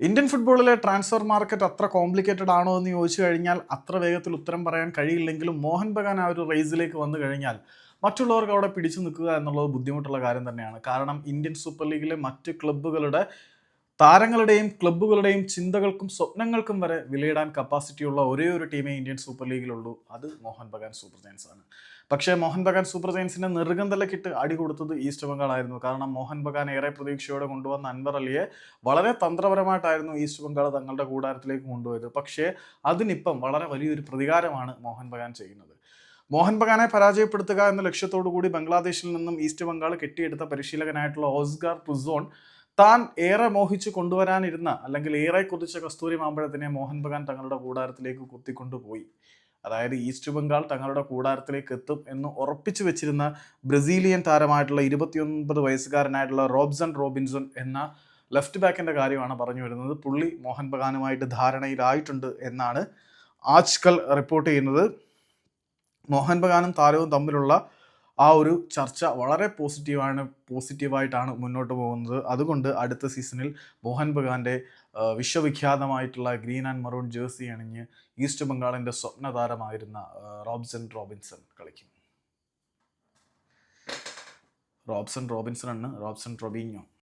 Indian ഫുട്ബോളിലെ transfer market അത്ര complicated ആണോ എന്ന് ചോദിച്ചു കഴിഞ്ഞാൽ അത്ര വേഗത്തിൽ ഉത്തരം പറയാൻ കഴിയില്ലെങ്കിലും മോഹൻ ബഗാൻ ആ ഒരു റേസിലേക്ക് വന്നു കഴിഞ്ഞാൽ മറ്റുള്ളവർക്ക് അവിടെ പിടിച്ചു നിൽക്കുക എന്നുള്ളത് ബുദ്ധിമുട്ടുള്ള കാര്യം തന്നെയാണ്. കാരണം ഇന്ത്യൻ സൂപ്പർ ലീഗിലെ മറ്റ് ക്ലബ്ബുകളുടെ താരങ്ങളുടെയും ക്ലബ്ബുകളുടെയും ചിന്തകൾക്കും സ്വപ്നങ്ങൾക്കും വരെ വിലയിടാൻ കപ്പാസിറ്റിയുള്ള ഒരേ ഒരു ടീമേ ഇന്ത്യൻ സൂപ്പർ ലീഗിലുള്ളൂ. അത് മോഹൻ ബഗാൻ സൂപ്പർ ജയൻസ് ആണ്. പക്ഷേ മോഹൻ ബഗാൻ സൂപ്പർ ജയൻസിനെ നെറുകന്തലക്കിട്ട് അടി കൊടുത്തത് ഈസ്റ്റ് ബംഗാൾ ആയിരുന്നു. കാരണം മോഹൻ ബഗാൻ ഏറെ പ്രതീക്ഷയോടെ കൊണ്ടുവന്ന അൻവർ അലിയെ വളരെ തന്ത്രപരമായിട്ടായിരുന്നു ഈസ്റ്റ് ബംഗാൾ തങ്ങളുടെ കൂടാരത്തിലേക്ക് കൊണ്ടുപോയത്. പക്ഷേ അതിനിപ്പം വളരെ വലിയൊരു പ്രതികാരമാണ് മോഹൻ ബഗാൻ ചെയ്യുന്നത്. മോഹൻ ബഗാനെ പരാജയപ്പെടുത്തുക എന്ന ലക്ഷ്യത്തോടു കൂടി ബംഗ്ലാദേശിൽ നിന്നും ഈസ്റ്റ് ബംഗാൾ കെട്ടിയെടുത്ത പരിശീലകനായിട്ടുള്ള ഓസ്ഗാർ പുസോൺ താൻ ഏറെ മോഹിച്ച് കൊണ്ടുവരാനിരുന്ന അല്ലെങ്കിൽ ഏറെ കുതിച്ച കസ്തൂരി മാമ്പഴത്തിനെ മോഹൻ ബഗാൻ തങ്ങളുടെ കൂടാരത്തിലേക്ക് കുത്തിക്കൊണ്ടുപോയി. അതായത് ഈസ്റ്റ് ബംഗാൾ തങ്ങളുടെ കൂടാരത്തിലേക്ക് എത്തും എന്ന് ഉറപ്പിച്ചു വെച്ചിരുന്ന ബ്രസീലിയൻ താരമായിട്ടുള്ള ഇരുപത്തിയൊൻപത് വയസ്സുകാരനായിട്ടുള്ള റോബ്സൺ റോബിൻസൺ എന്ന ലെഫ്റ്റ് ബാക്കിന്റെ കാര്യമാണ് പറഞ്ഞു വരുന്നത്. പുള്ളി മോഹൻ ബഗാനുമായിട്ട് ധാരണയിലായിട്ടുണ്ട് എന്നാണ് ആജ്കൽ റിപ്പോർട്ട് ചെയ്യുന്നത്. മോഹൻ ബഗാനും താരവും തമ്മിലുള്ള ആ ഒരു ചർച്ച വളരെ പോസിറ്റീവാണ് പോസിറ്റീവായിട്ടാണ് മുന്നോട്ട് പോകുന്നത്. അതുകൊണ്ട് അടുത്ത സീസണിൽ മോഹൻ ബഗാന്റെ വിശ്വവിഖ്യാതമായിട്ടുള്ള ഗ്രീൻ ആൻഡ് മറൂൺ ജേഴ്സി അണിഞ്ഞ് ഈസ്റ്റ് ബംഗാളിന്റെ സ്വപ്ന താരമായിരുന്ന റോബ്സൺ റോബിൻസൺ കളിക്കും. റോബ്സൺ റോബിൻസൺ ആണ് റോബ്സൺ റൊബീഞ്ഞോ